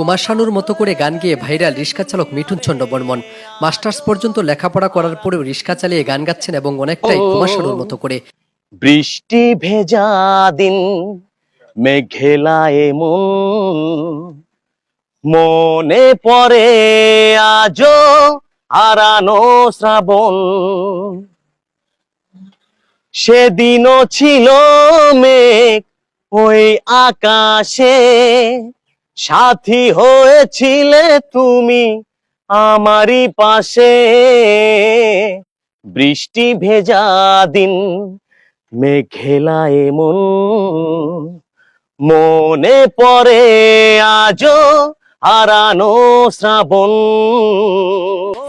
কুমার শানুর মতো করে গান গিয়ে ভাইরাল রিক্সা চালক মিঠুন চন্দ্র বর্মন। মাস্টার্স পর্যন্ত লেখাপড়া করার পরেও রিক্সা চালিয়ে গান গাচ্ছেন এবং অনেকটাই কুমার শানুর মতো করে। বৃষ্টি ভেজা দিন মেঘেলায় মন। মনে পড়ে আজও হারানো শ্রাবণ। সেদিনও ছিল মেঘ ওই আকাশে সাথী হয়েছিলে তুমি আমারই পাশে। বৃষ্টি ভেজা দিন মেঘেলা এমন। মনে পড়ে আজও হারানো শ্রাবণ।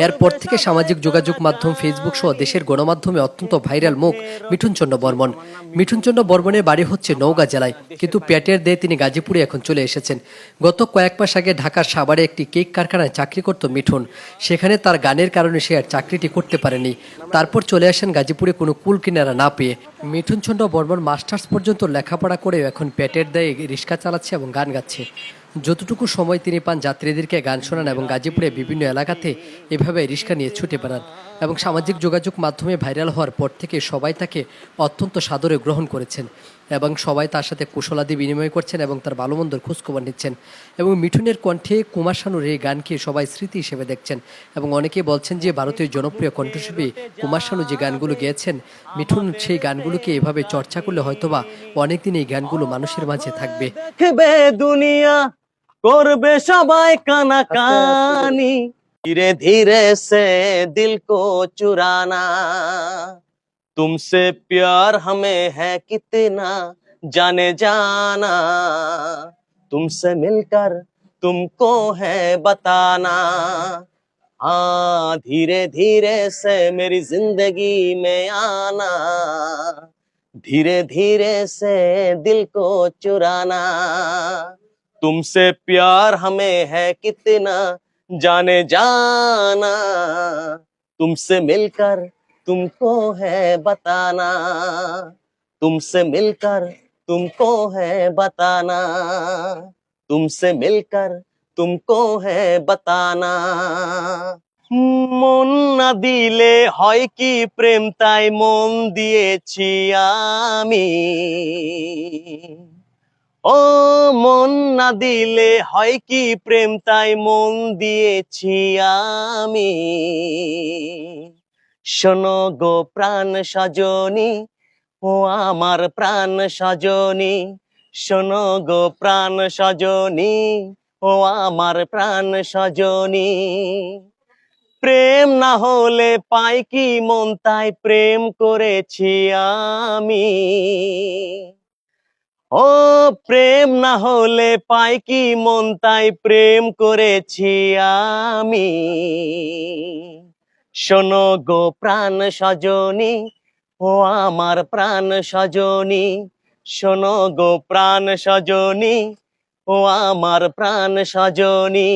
এরপর থেকে সামাজিক যোগাযোগ মাধ্যম ফেসবুক সহ দেশের গণমাধ্যমে অত্যন্ত ভাইরাল মুখ মিঠুন চন্দ্র বর্মন। মিঠুন চন্দ্র বর্মনের বাড়ি হচ্ছে নওগাঁ জেলায়, কিন্তু পেটের দিয়ে তিনি গাজীপুরে এখন চলে এসেছেন। গত কয়েক মাস আগে ঢাকার সাভারে একটি কেক কারখানায় চাকরি করত মিঠুন। সেখানে তার গানের কারণে সে আর চাকরিটি করতে পারেনি। তারপর চলে আসেন গাজীপুরে কোনো কুল কিনারা না পেয়ে। মিঠুন চন্দ্র বর্মন মাস্টার্স পর্যন্ত লেখাপড়া করেও এখন প্যাটের দায়ে রিক্সা চালাচ্ছে এবং গান গাচ্ছে। যতটুকু সময় তিনি পান যাত্রীদেরকে গান শোনান এবং গাজীপুরে বিভিন্ন এলাকাতে এভাবে রিক্সা নিয়ে ছুটে বেড়ান এবং সামাজিক যোগাযোগ মাধ্যমে ভাইরাল হওয়ার পর থেকে সবাই তাকে অত্যন্ত সাদরে গ্রহণ করেছেন। এবং সবাই তার সাথে কুশলাদি বিনিময় করছেন এবং তার ভালো মন্দর খোঁজখবর নিচ্ছেন। এবং মিঠুনের কণ্ঠে কুমার শানুর এই গানকে সবাই স্মৃতি হিসেবে দেখছেন। এবং অনেকে বলছেন যে, ভারতীয় জনপ্রিয় কণ্ঠশিল্পী কুমার শানু যে গানগুলো গেয়েছেন, মিঠুন সেই গানগুলোকে এভাবে চর্চা করলে হয়তোবা অনেকদিন এই গানগুলো মানুষের মাঝে থাকবে। দুনিয়া, করবে সবাই কানা কানি ধীরে ধীরে সে দিল কো চুরানা। तुमसे प्यार हमें है कितना, जाने जाना। तुमसे मिलकर तुमको है बताना। हाँ धीरे धीरे से मेरी ज़िंदगी में आना। धीरे धीरे से दिल को चुराना। तुमसे प्यार हमें है कितना, जाने जाना। तुमसे मिलकर तुमको है बताना तुमसे मिलकर तुमको है बताना तुमसे मिलकर तुमको है बताना মন না দিলে হয় কি প্রেম তাই মন দিয়েছি আমি ও মন না দিলে হয় কি প্রেম তাই মন দিয়েছি আমি শোনো গো প্রাণ সজনী, ও আমার প্রাণ সজনী। শোনো গো প্রাণ সজনী, ও আমার প্রাণ সজনী। প্রেম না হলে পাই কি মন, তাই প্রেম করেছি আমি। ও প্রেম না হলে পাই কি মন, তাই প্রেম করেছি আমি। শোনো গো প্রাণ সজনী, ও আমার প্রাণ সজনী। শোনো গো প্রাণ সজনী, ও আমার প্রাণ সজনী।